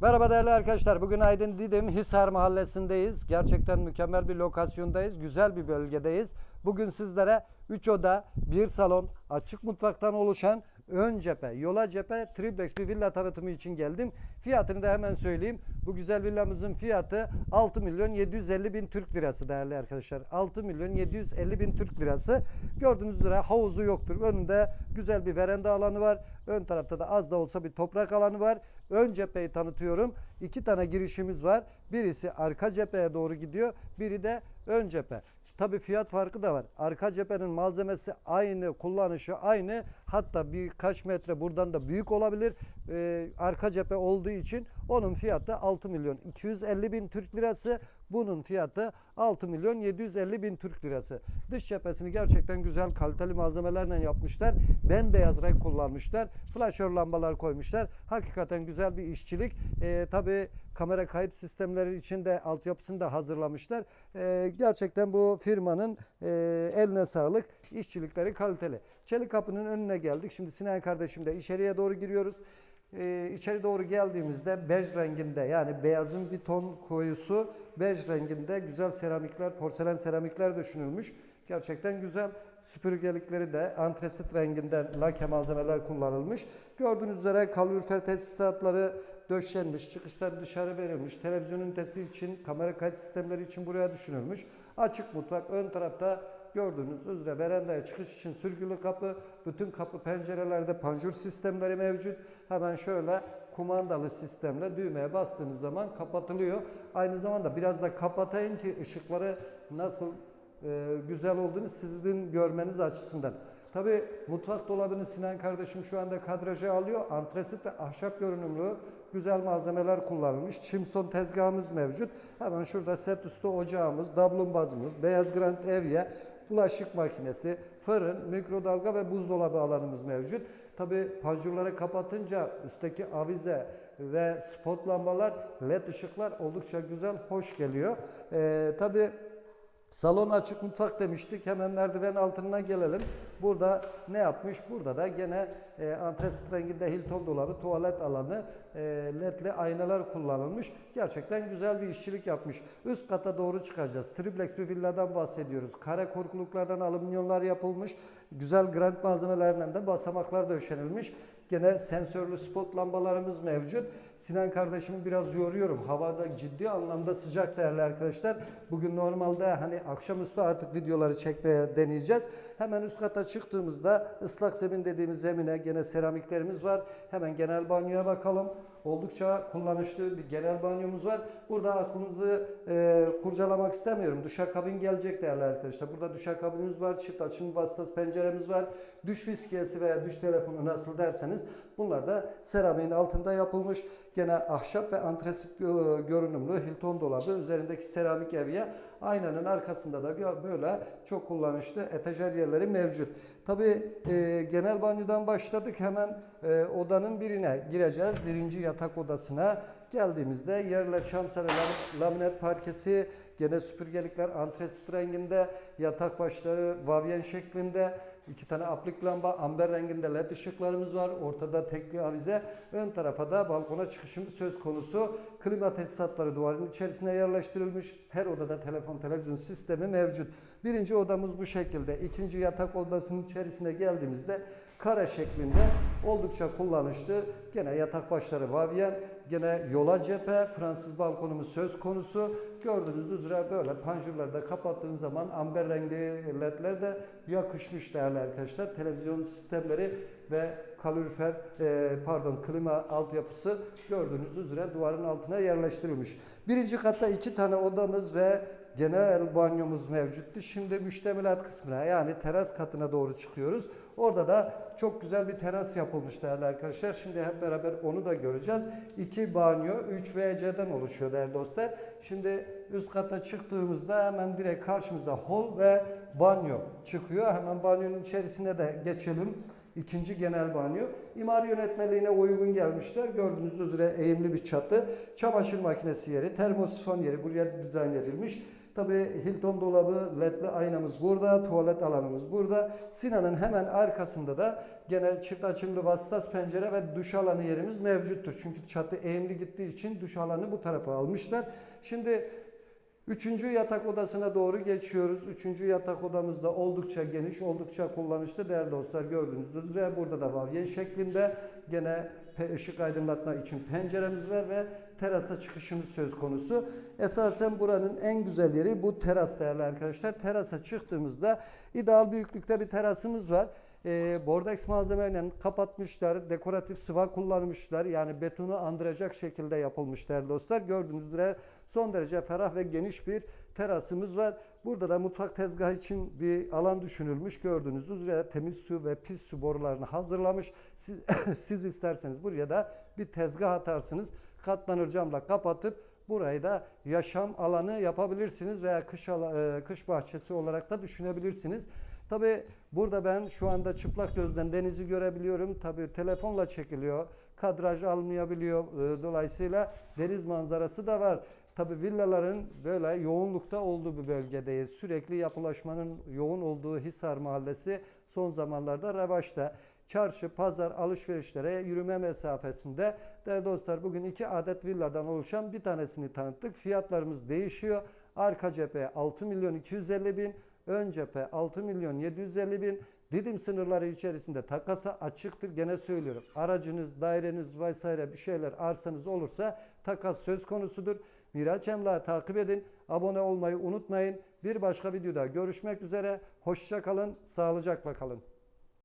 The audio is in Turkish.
Merhaba değerli arkadaşlar. Bugün Aydın Didim Hisar Mahallesi'ndeyiz. Gerçekten mükemmel bir lokasyondayız. Güzel bir bölgedeyiz. Bugün sizlere 3 oda, 1 salon, açık mutfaktan oluşan ön cephe, yola cephe, triplex bir villa tanıtımı için geldim. Fiyatını da hemen söyleyeyim. Bu güzel villamızın fiyatı 6 milyon 750 bin Türk lirası değerli arkadaşlar. 6 milyon 750 bin Türk lirası. Gördüğünüz üzere havuzu yoktur. Önünde güzel bir veranda alanı var. Ön tarafta da az da olsa bir toprak alanı var. Ön cepheyi tanıtıyorum. İki tane girişimiz var. Birisi arka cepheye doğru gidiyor. Biri de ön cephe. Tabii fiyat farkı da var. Arka cephenin malzemesi aynı, kullanışı aynı. Hatta birkaç metre buradan da büyük olabilir. Ee, arka cephe olduğu için onun fiyatı 6 milyon 250 bin Türk lirası. Bunun fiyatı 6 milyon 750 bin Türk lirası. Dış cephesini gerçekten güzel kaliteli malzemelerle yapmışlar. Bembeyaz renk kullanmışlar. Flaşör lambalar koymuşlar. Hakikaten güzel bir işçilik. Ee, tabii kamera kayıt sistemleri için de altyapısını da hazırlamışlar. Ee, gerçekten bu firmanın e, eline sağlık. İşçilikleri kaliteli. Çelik kapının önüne geldik. Şimdi Sinan kardeşimle içeriye doğru giriyoruz. Ee, içeri doğru geldiğimizde bej renginde yani beyazın bir ton koyusu bej renginde güzel seramikler, porselen seramikler düşünülmüş. Gerçekten güzel. Süpürgelikleri de antresit renginden lake malzemeler kullanılmış. Gördüğünüz üzere kalorifer tesisatları döşenmiş, çıkışlar dışarı verilmiş. Televizyon ünitesi için, kamera kayıt sistemleri için buraya düşünülmüş. Açık mutfak ön tarafta gördüğünüz üzere verandaya çıkış için sürgülü kapı, bütün kapı pencerelerde panjur sistemleri mevcut. Hemen şöyle kumandalı sistemle düğmeye bastığınız zaman kapatılıyor. Aynı zamanda biraz da kapatayım ki ışıkları nasıl e, güzel olduğunu sizin görmeniz açısından. Tabi mutfak dolabını Sinan kardeşim şu anda kadraja alıyor. Antresit ve ahşap görünümlü güzel malzemeler kullanılmış. Çimson tezgahımız mevcut. Hemen şurada set üstü ocağımız, dablumbazımız, beyaz granit evye, bulaşık makinesi, fırın, mikrodalga ve buzdolabı alanımız mevcut. Tabi panjurları kapatınca üstteki avize ve spot lambalar, led ışıklar oldukça güzel, hoş geliyor. Ee, Tabi Salon açık mutfak demiştik. Hemen merdiven altından gelelim. Burada ne yapmış? Burada da gene e, antresit renginde Hilton dolabı, tuvalet alanı, e, ledli aynalar kullanılmış. Gerçekten güzel bir işçilik yapmış. Üst kata doğru çıkacağız. Triplex bir villadan bahsediyoruz. Kare korkuluklardan alüminyonlar yapılmış. Güzel granit malzemelerinden de basamaklar döşenilmiş. Gene sensörlü spot lambalarımız mevcut. Sinan kardeşimi biraz yoruyorum. Havada ciddi anlamda sıcak değerli arkadaşlar. Bugün normalde hani akşamüstü artık videoları çekmeye deneyeceğiz. Hemen üst kata çıktığımızda ıslak zemin dediğimiz zemine gene seramiklerimiz var. Hemen genel banyoya bakalım. Oldukça kullanışlı bir genel banyomuz var. Burada aklınızı e, kurcalamak istemiyorum. Duşakabin gelecek değerli arkadaşlar. Burada duşakabinimiz var. Çift açım vasıtası penceremiz var. Duş fiskiyesi veya duş telefonu nasıl derseniz bunlar da seramiğin altında yapılmış. Gene ahşap ve antresit gö- görünümlü Hilton dolabı. Üzerindeki seramik evye. Aynanın arkasında da böyle çok kullanışlı etajer yerleri mevcut. Tabi genel banyodan başladık. Hemen e, odanın birine gireceğiz. Birinci yatak odasına geldiğimizde yerler şamsarı lam- laminat parkesi, gene süpürgelikler antresit renginde, yatak başları vavyen şeklinde, iki tane aplik lamba, amber renginde led ışıklarımız var. Ortada tekli avize. Ön tarafa da balkona çıkışımız söz konusu. Klima tesisatları duvarın içerisine yerleştirilmiş. Her odada telefon, televizyon sistemi mevcut. Birinci odamız bu şekilde. İkinci yatak odasının içerisine geldiğimizde kare şeklinde oldukça kullanışlı. Gene yatak başları vavyen, gene yola cephe, Fransız balkonumuz söz konusu. Gördüğünüz üzere böyle panjurları da kapattığınız zaman amber renkli ledler de yakışmış değerli arkadaşlar. Televizyon sistemleri ve kalorifer e, pardon klima altyapısı gördüğünüz üzere duvarın altına yerleştirilmiş. Birinci katta iki tane odamız ve genel banyomuz mevcuttu. Şimdi müştemilat kısmına yani teras katına doğru çıkıyoruz. Orada da çok güzel bir teras yapılmış değerli arkadaşlar. Şimdi hep beraber onu da göreceğiz. İki banyo 3 WC'den oluşuyor değerli dostlar. Şimdi üst kata çıktığımızda hemen direkt karşımızda hol ve banyo çıkıyor. Hemen banyonun içerisine de geçelim. İkinci genel banyo. İmar yönetmeliğine uygun gelmişler. Gördüğünüz üzere eğimli bir çatı. Çamaşır makinesi yeri, termosifon yeri buraya dizayn edilmiş. Tabii Hilton dolabı, ledli aynamız burada, tuvalet alanımız burada. Sinan'ın hemen arkasında da gene çift açımlı vasıtas pencere ve duş alanı yerimiz mevcuttur. Çünkü çatı eğimli gittiği için duş alanı bu tarafa almışlar. Şimdi Üçüncü yatak odasına doğru geçiyoruz. Üçüncü yatak odamız da oldukça geniş, oldukça kullanışlı değerli dostlar gördüğünüz üzere burada da var. Şeklinde gene ışık aydınlatma için penceremiz var ve terasa çıkışımız söz konusu. Esasen buranın en güzel yeri bu teras değerli arkadaşlar. Terasa çıktığımızda ideal büyüklükte bir terasımız var. E, bordeks malzemeyle kapatmışlar, dekoratif sıva kullanmışlar. Yani betonu andıracak şekilde yapılmış değerli dostlar. Gördüğünüz üzere son derece ferah ve geniş bir terasımız var. Burada da mutfak tezgahı için bir alan düşünülmüş. Gördüğünüz üzere temiz su ve pis su borularını hazırlamış. Siz, siz isterseniz buraya da bir tezgah atarsınız. Katlanır camla kapatıp burayı da yaşam alanı yapabilirsiniz veya kış, e, kış bahçesi olarak da düşünebilirsiniz. Tabi burada ben şu anda çıplak gözden denizi görebiliyorum. Tabi telefonla çekiliyor. Kadraj almayabiliyor. E, Dolayısıyla deniz manzarası da var. Tabi villaların böyle yoğunlukta olduğu bir bölgedeyiz. Sürekli yapılaşmanın yoğun olduğu Hisar Mahallesi son zamanlarda revaçta. Çarşı, pazar, alışverişlere yürüme mesafesinde. Değerli dostlar bugün iki adet villadan oluşan bir tanesini tanıttık. Fiyatlarımız değişiyor. Arka cephe 6 milyon 250 bin, ön cephe 6 milyon 750 bin. Didim sınırları içerisinde takasa açıktır. Gene söylüyorum. Aracınız, daireniz vesaire bir şeyler arsanız olursa takas söz konusudur. Miraç Emlak'ı takip edin. Abone olmayı unutmayın. Bir başka videoda görüşmek üzere. Hoşça kalın, sağlıcakla kalın.